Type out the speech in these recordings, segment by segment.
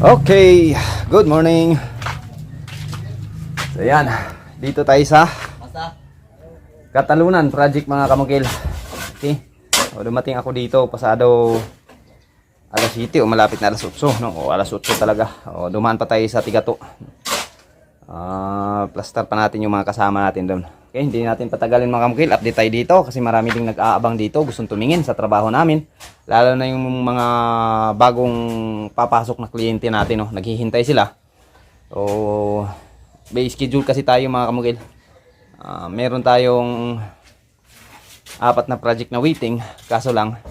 Okay, good morning. So yan, dito tayo sa Katalunan Project mga kamukil. Okay. O, dumating ako dito pasado alas 7 o malapit na alas 8, no? O alas 8 talaga. O dumaan pa tayo sa Tigato. Ah, plaster pa natin yung mga kasama natin doon. Okay, hindi natin patagalin mga kamukil. Update tayo dito kasi marami ding nag-aabang dito, gustong tumingin sa trabaho namin. Lalo na yung mga bagong papasok na kliyente natin, no? Naghihintay sila. So, may schedule kasi tayo mga kamukil. Ah, meron tayong apat na project na waiting. Kaso lang,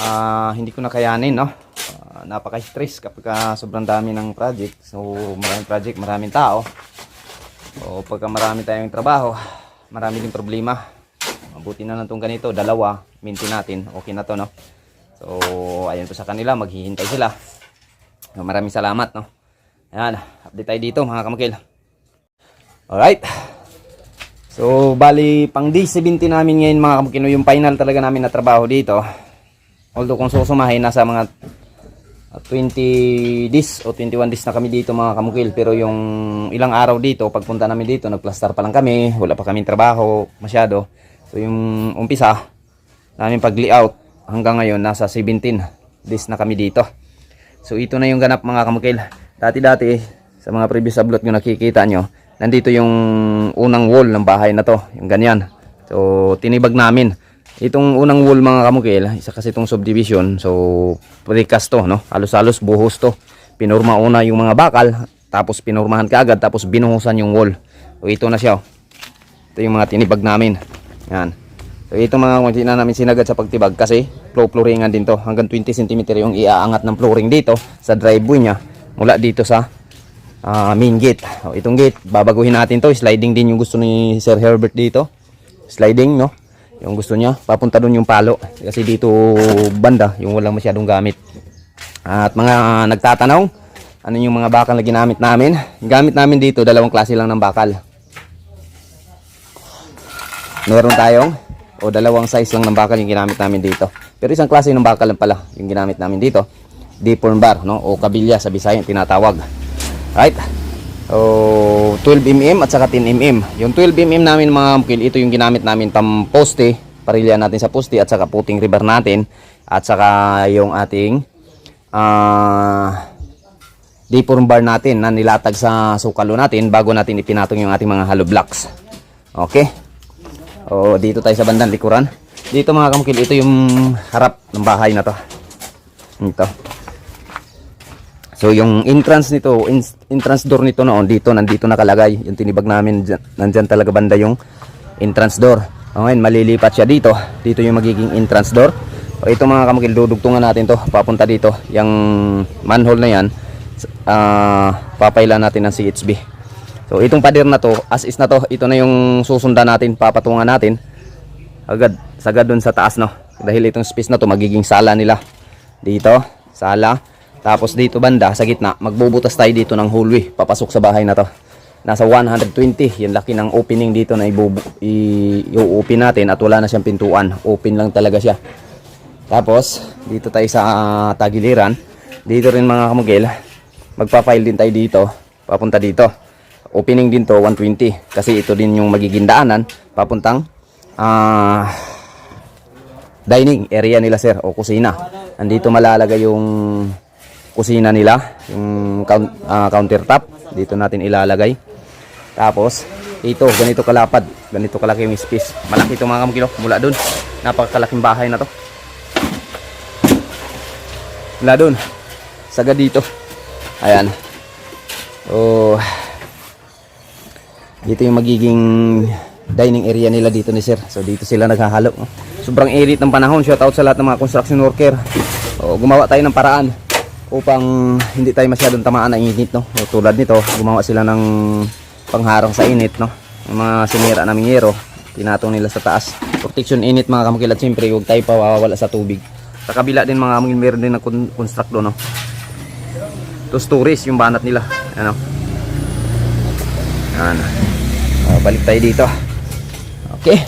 ah, hindi ko na kayanin, no? Ah, napaka-stress kapag sobrang dami ng project. So, maraming project, maraming tao. O pagka marami tayong trabaho, marami din problema. Mabuti na lang itong ganito, dalawa, minti natin, okay na to, no? So, ayan po sa kanila, maghihintay sila. So, maraming salamat, no? Ayan, update tayo dito, mga kamakil. Alright. So, bali, pang day 70 namin ngayon, mga kamakil, yung final talaga namin na trabaho dito. Although, kung susumahin, nasa mga uh, 20 days o 21 days na kami dito mga kamukil. Pero yung ilang araw dito pagpunta namin dito nagplaster pa lang kami. Wala pa kaming trabaho masyado. So yung umpisa namin pag layout hanggang ngayon nasa 17 days na kami dito. So ito na yung ganap mga kamukil. Dati dati sa mga previous upload nyo nakikita nyo nandito yung unang wall ng bahay na to yung ganyan. So tinibag namin Itong unang wall mga kamukil, isa kasi itong subdivision. So, precast to, no? Halos-halos buhos to. Pinurma una yung mga bakal, tapos pinurmahan kaagad, tapos binuhusan yung wall. So, ito na siya. oh. Ito yung mga tinibag namin. Yan. So, ito mga hindi na namin sinagad sa pagtibag kasi flow flooringan din to. Hanggang 20 cm yung iaangat ng flooring dito sa driveway niya mula dito sa ah, main gate. O, itong gate, babaguhin natin to. Sliding din yung gusto ni Sir Herbert dito. Sliding, no? Yung gusto niya, papunta doon yung palo. Kasi dito banda, yung walang masyadong gamit. At mga nagtatanong, ano yung mga bakal na ginamit namin? Yung gamit namin dito, dalawang klase lang ng bakal. Meron tayong, o dalawang size lang ng bakal yung ginamit namin dito. Pero isang klase ng bakal lang pala yung ginamit namin dito. Deform bar, no? O kabilya sa Bisaya yung tinatawag. Right? So, 12mm at saka 10mm. Yung 12mm namin mga mukil, ito yung ginamit namin pang poste, parilya natin sa poste at saka puting rebar natin at saka yung ating ah deform bar natin na nilatag sa sukalo natin bago natin ipinatong yung ating mga hollow blocks. Okay? O, dito tayo sa bandang likuran. Dito mga kamukil, ito yung harap ng bahay na to. Ito. So yung entrance nito, entrance door nito noon dito nandito nakalagay. Yung tinibag namin dyan, nandyan talaga banda yung entrance door. O ngayon malilipat siya dito. Dito yung magiging entrance door. O ito mga kamukil, dudugtungan natin to papunta dito. Yung manhole na yan, ah papailan natin ng CHB. So itong pader na to, as is na to, ito na yung susundan natin, papatungan natin. Agad, sagad dun sa taas no. Dahil itong space na to magiging sala nila. Dito, sala. Tapos dito banda sa gitna, magbubutas tayo dito ng hallway papasok sa bahay na to. Nasa 120, yung laki ng opening dito na i-open natin at wala na siyang pintuan. Open lang talaga siya. Tapos, dito tayo sa ah, tagiliran. Dito rin mga kamugil, magpa-file din tayo dito, papunta dito. Opening din to 120 kasi ito din yung magiging daanan papuntang ah dining area nila sir o kusina. Andito malalagay yung kusina nila, yung count, ah, countertop. Dito natin ilalagay. Tapos, ito, ganito kalapad. Ganito kalaki yung space. Malaki ito mga kamukilo. Mula dun. Napakalaking bahay na to. Mula dun. Sagad dito. Ayan. Oh. Dito yung magiging dining area nila dito ni sir. So dito sila naghahalo. Sobrang init ng panahon. Shout out sa lahat ng mga construction worker. O, gumawa tayo ng paraan upang hindi tayo masyadong tamaan ng init no. O, tulad nito, gumawa sila ng pangharang sa init no. Yung mga sinira naming yero, tinatong nila sa taas. Protection init mga kamukilat siyempre, huwag tayo pawawala sa tubig. Sa kabila din mga kamukil, meron din na construct doon no. Two stories yung banat nila. Ano? Ano? Ah, balik tayo dito. Okay.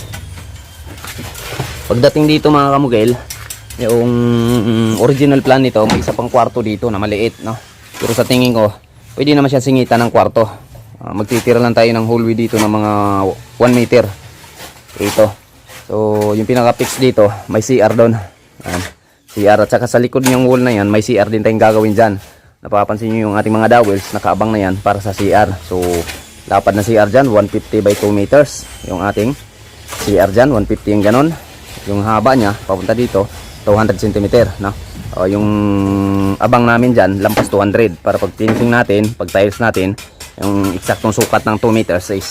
Pagdating dito mga kamugel, yung mm, original plan nito, may isa pang kwarto dito na maliit, no? Pero sa tingin ko, pwede naman siya singitan ng kwarto. Ah, magtitira lang tayo ng hallway dito ng mga 1 meter. Ito. So, yung pinaka-fix dito, may CR doon. Yan. CR at saka sa likod niyang wall na yan, may CR din tayong gagawin dyan. Napapansin niyo yung ating mga dowels, nakaabang na yan para sa CR. So, lapad na CR dyan, 150 by 2 meters. Yung ating CR dyan, 150 yung ganon. Yung haba niya, papunta dito, 200 cm. No? O, yung abang namin dyan, lampas 200. Para pag finishing natin, pag tiles natin, yung eksaktong sukat ng 2 meters is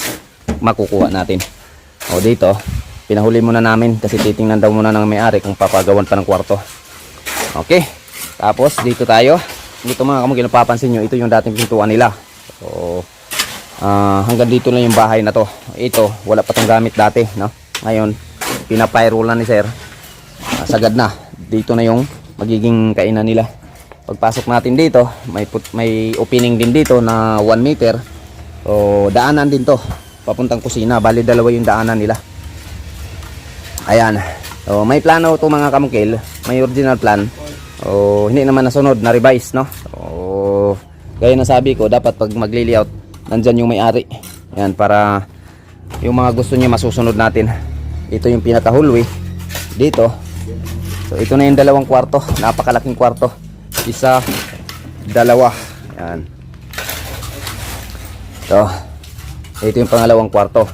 makukuha natin. O dito, pinahuli muna namin kasi titingnan daw muna ng may-ari kung papagawan pa ng kwarto. Okay. Tapos dito tayo. Dito mga kamukil napapansin nyo, ito yung dating pintuan nila. So, ah, hanggang dito lang yung bahay na to. Ito, wala pa tong gamit dati. No? Ngayon, pinapayrolan ni sir. Ah, sagad na. Dito na yung magiging kainan nila. Pagpasok natin dito, may put, may opening din dito na 1 meter. So, daanan din to. Papuntang kusina. Bali, dalawa yung daanan nila. Ayan. So, may plano to mga kamukil. May original plan. O, hindi naman nasunod, na-revise, no? O, gaya na sabi ko, dapat pag magli-layout, nandyan yung may-ari. Ayan, para yung mga gusto niya masusunod natin. Ito yung pinaka-hallway. Dito. So, ito na yung dalawang kwarto. Napakalaking kwarto. Isa, dalawa. Ayan. Ito. Ito yung pangalawang kwarto.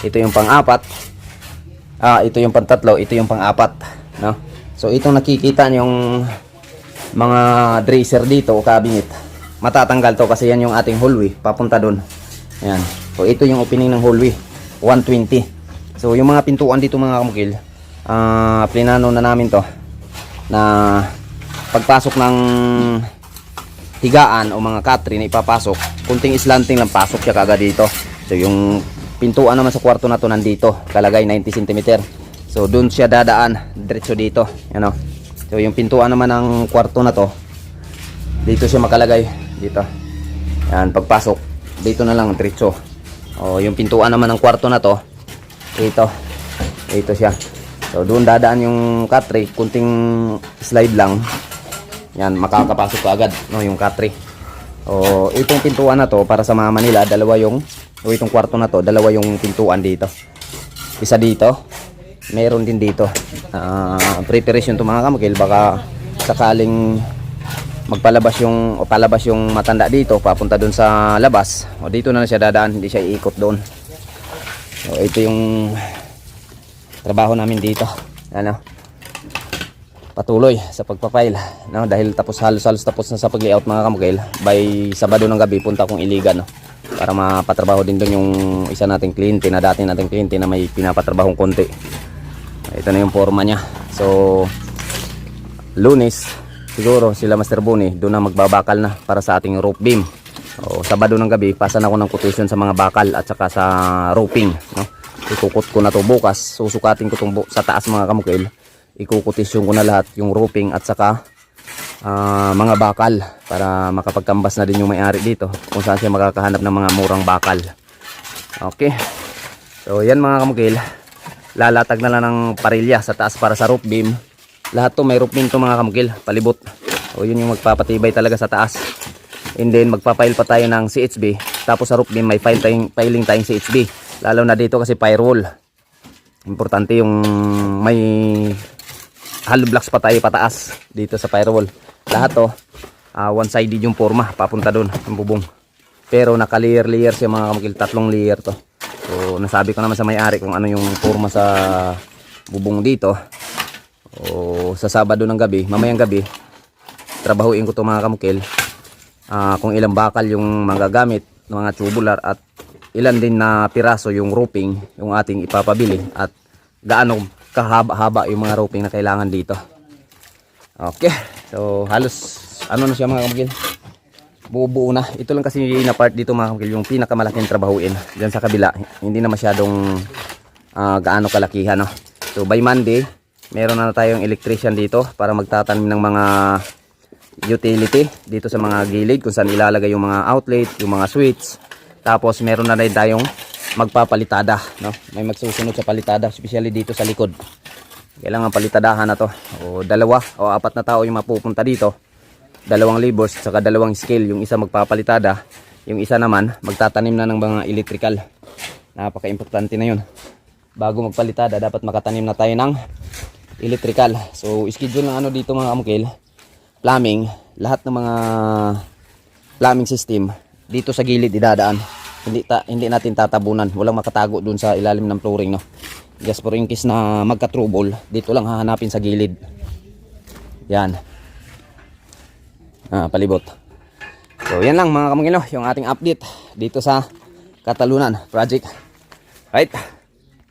Ito yung pang-apat. Ah, ito yung pang-tatlo. Ito yung pang-apat. No? So, itong nakikita yung mga dresser dito o cabinet. Matatanggal to kasi yan yung ating hallway. Papunta doon. Ayan. So, ito yung opening ng hallway. 120. So, yung mga pintuan dito mga kamukil, ah, plinano na namin to na pagpasok ng higaan o mga katri na ipapasok, kunting slanting lang pasok siya kagad dito. So yung pintuan naman sa kwarto na to nandito, kalagay 90 cm. So doon siya dadaan diretso dito, ano. So yung pintuan naman ng kwarto na to, dito siya makalagay dito. Yan, pagpasok, dito na lang diretso. O yung pintuan naman ng kwarto na to, ito. Ito siya. So doon dadaan yung katri, kunting slide lang. Yan, makakapasok ka agad, no, yung katri. O itong pintuan na to para sa mama nila, dalawa yung o itong kwarto na to, dalawa yung pintuan dito. Isa dito, meron din dito. Ah, preparation to mga kamakil, baka sakaling magpalabas yung o palabas yung matanda dito papunta doon sa labas o dito na lang siya dadaan hindi siya iikot doon so ito yung trabaho namin dito. Ano? Patuloy sa pagpapile no? Dahil tapos halos halos tapos na sa pag-layout mga kamukil by Sabado ng gabi punta akong Iligan no? Para mapatrabaho din doon yung isa nating kliyente na dati nating kliyente na may pinapatrabahong konti. Ito na yung forma niya. So lunes siguro sila Master Boni doon na magbabakal na para sa ating roof beam. O Sabado ng gabi pasan ako ng quotation sa mga bakal at saka sa roofing no ikukot ko na to bukas. Susukatin ko tong sa taas mga kamukil. Ikukutisyon ko na lahat yung roofing at saka ah, mga bakal para makapagkambas na din yung may-ari dito kung saan siya makakahanap ng mga murang bakal. Okay. So yan mga kamukil. Lalatag na lang ng parilya sa taas para sa roof beam. Lahat to may roof beam to mga kamukil. Palibot. O yun yung magpapatibay talaga sa taas. And then magpapail pa tayo ng CHB tapos sa roof beam may file tayong, filing tayong CHB lalo na dito kasi firewall importante yung may hollow blocks pa tayo pataas dito sa firewall lahat to ah, one sided yung forma papunta doon yung bubong. Pero naka layer layer siya mga kamukil tatlong layer to. So nasabi ko naman sa may-ari kung ano yung forma sa bubong dito. O sa Sabado ng gabi mamayang gabi trabahuin ko to mga kamukil ah, kung ilang bakal yung magagamit mga tubular at ilan din na piraso yung roofing yung ating ipapabili at gaano kahaba-haba yung mga roofing na kailangan dito. Okay. So halos ano na siya mga kamagil. Buo-buo na. Ito lang kasi na part dito mga kamagil yung pinakamalaking trabahuin. Diyan sa kabila. Hindi na masyadong ah, gaano kalakihan. No? So by Monday, meron na tayong electrician dito para magtatanim ng mga utility dito sa mga gilid kung saan ilalagay yung mga outlet, yung mga switch. Tapos meron na rin tayong magpapalitada, no? May magsusunod sa palitada, especially dito sa likod. Kailangan palitadahan na to. O dalawa o apat na tao yung mapupunta dito dalawang libos saka dalawang scale. Yung isa magpapalitada, yung isa naman magtatanim na ng mga electrical. Napaka-importante na yun. Bago magpalitada, dapat makatanim na tayo ng electrical. So, schedule ng ano dito mga kamukil, plumbing, lahat ng mga plumbing system dito sa gilid idadaan. Hindi ta, hindi natin tatabunan. Walang makatago dun sa ilalim ng flooring, no. Just for in case na magka-trouble, dito lang hahanapin sa gilid. Yan. Ah, palibot. So, yan lang mga kamangilo, yung ating update dito sa Katalunan Project. Right?